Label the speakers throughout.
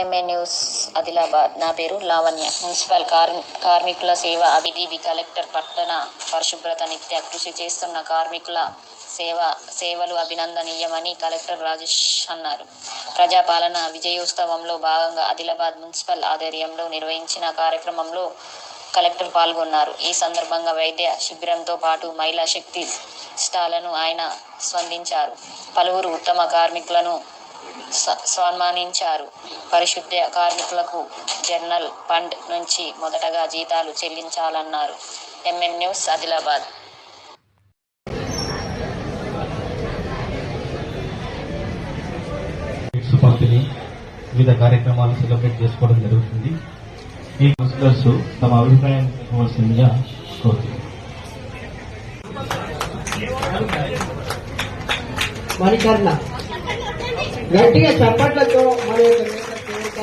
Speaker 1: MMA news Adilabad. నా పేరు Lavanya. Municipal car- కార్మికుల సేవ అభిదీవి కలెక్టర్ పట్టణ పరిశుభ్రత నిత్య కృషి చేస్తున్న కార్మికుల సేవ సేవలు అభినందనీయమని కలెక్టర్ రాజేష్ అన్నారు. ప్రజాపాలన విజయోత్సవంలో భాగంగా ఆదిలాబాద్ మున్సిపల్ ఆధ్వర్యంలో నిర్వహించిన కార్యక్రమంలో కలెక్టర్ పాల్గొన్నారు. ఈ సందర్భంగా వైద్య శిబిరంతో పాటు మహిళా శక్తి స్టాలను ఆయన స్పందించారు. పలువురు ఉత్తమ కార్మికులను సన్మానించారు. పరిశుద్ధ కార్మికులకు జర్నల్ ఫండ్ నుంచి మొదటగా జీతాలు చెల్లించాలన్నారు. MM news Adilabad.
Speaker 2: పంపిణీ వివిధ కార్యక్రమాలు సెలబ్రేట్ చేసుకోవడం జరుగుతుంది. ఈ కౌన్సిలర్స్ తమ అభిప్రాయం ఇవ్వవలసిందిగా కోరుతున్నాను.
Speaker 3: మణికర్ణ గట్టిగా చప్పట్లతో మన యొక్క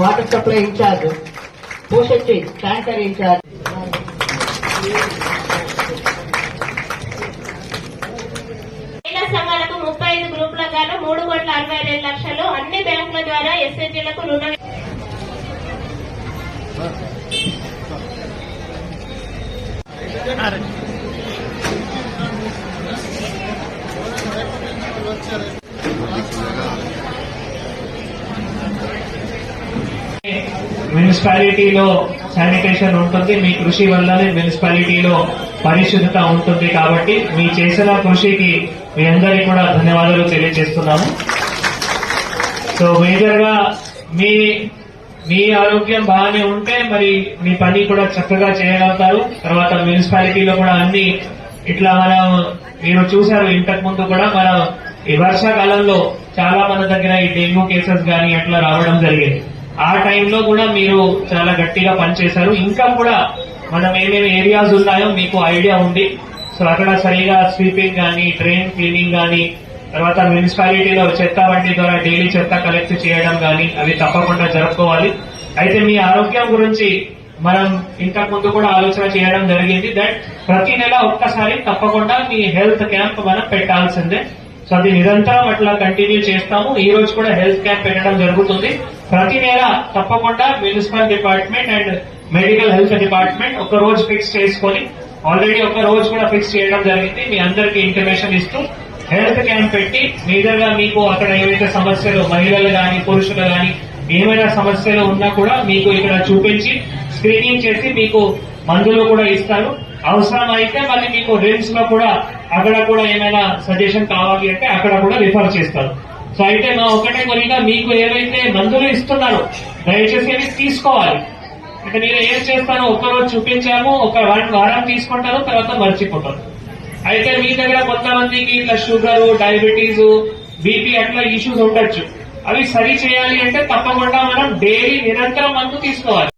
Speaker 3: water supply incharge Poshetti tanker incharge.
Speaker 4: సంఘాలకు ముప్పై ఐదు గ్రూపులకు గాను మూడు కోట్ల అరవై రెండు లక్షలు అన్ని బ్యాంకుల ద్వారా ఎస్ఎస్జీలకు రుణ
Speaker 5: మున్సిపాలిటీలో శానిటేషన్ ఉంటుంది మీ కృషి వల్లనే మున్సిపాలిటీలో పరిశుద్ధత ఉంటుంది కాబట్టి మీ చేసిన కృషికి మీ అందరికీ కూడా ధన్యవాదాలు తెలియజేస్తున్నాము. సో మేజర్గా మీ మీ ఆరోగ్యం బాగానే ఉంటే మరి మీ పని కూడా చక్కగా చేయగలుగుతారు. తర్వాత మున్సిపాలిటీలో కూడా అన్ని ఇట్లా మనం మీరు చూశారు ఇంతకు ముందు కూడా మన ఈ వర్షాకాలంలో చాలా మన దగ్గర ఈ డెంగ్యూ కేసెస్ కానీ అట్లా రావడం జరిగింది. ఆ టైంలో కూడా మీరు చాలా గట్టిగా పనిచేశారు. ఇంకా కూడా మనం ఏమేమి ఏరియాస్ ఉన్నాయో మీకు ఐడియా ఉంది సో అక్కడ సరిగా స్వీపింగ్ కానీ డ్రైన్ క్లీనింగ్ కానీ తర్వాత మున్సిపాలిటీలో చెత్త వంటి ద్వారా డైలీ చెత్త కలెక్ట్ చేయడం కానీ అవి తప్పకుండా జరుపుకోవాలి. అయితే మీ ఆరోగ్యం గురించి మనం ఇంతకు ముందు కూడా ఆలోచన చేయడం జరిగింది. దట్ ప్రతి నెల ఒక్కసారి తప్పకుండా మీ హెల్త్ క్యాంప్ మనం పెట్టాల్సిందే. సో అది నిరంతరం అట్లా కంటిన్యూ చేస్తాము. ఈ రోజు కూడా హెల్త్ క్యాంప్ పెట్టడం జరుగుతుంది. ప్రతి నెల తప్పకుండా municipal department and medical health department ఒక రోజు ఫిక్స్ చేసుకొని ఆల్రెడీ ఒక రోజు కూడా ఫిక్స్ చేయడం జరిగింది. మీ అందరికీ ఇన్ఫర్మేషన్ ఇస్తూ హెల్త్ క్యాంప్ పెట్టి మీదగా మీకు అక్కడ ఏవైతే సమస్యలు మహిళలు కానీ పురుషులు కానీ ఏమైనా సమస్యలు ఉన్నా కూడా మీకు ఇక్కడ చూపించి స్క్రీనింగ్ చేసి మీకు మందులు కూడా ఇస్తారు. అవసరం అయితే మళ్ళీ మీకు రిమ్స్లో కూడా అక్కడ కూడా ఏమైనా సజెషన్ కావాలి అంటే అక్కడ కూడా రిఫర్ చేస్తారు. సో అయితే మా ఒకటే కొనిగా మీకు ఏవైతే మందులు ఇస్తున్నారో దయచేసి అవి తీసుకోవాలి. అంటే మీరు ఏం చేస్తారో ఒక్కరోజు చూపించాము ఒక వన్ వారం తీసుకుంటారు తర్వాత మర్చిపోతారు. అయితే మీ దగ్గర కొంతమందికి ఇట్లా షుగర్ డయాబెటీస్ బీపీ అట్లా ఇష్యూస్ ఉండొచ్చు. అవి సరి చేయాలి అంటే తప్పకుండా మనం డైలీ నిరంతరం మందు తీసుకోవాలి.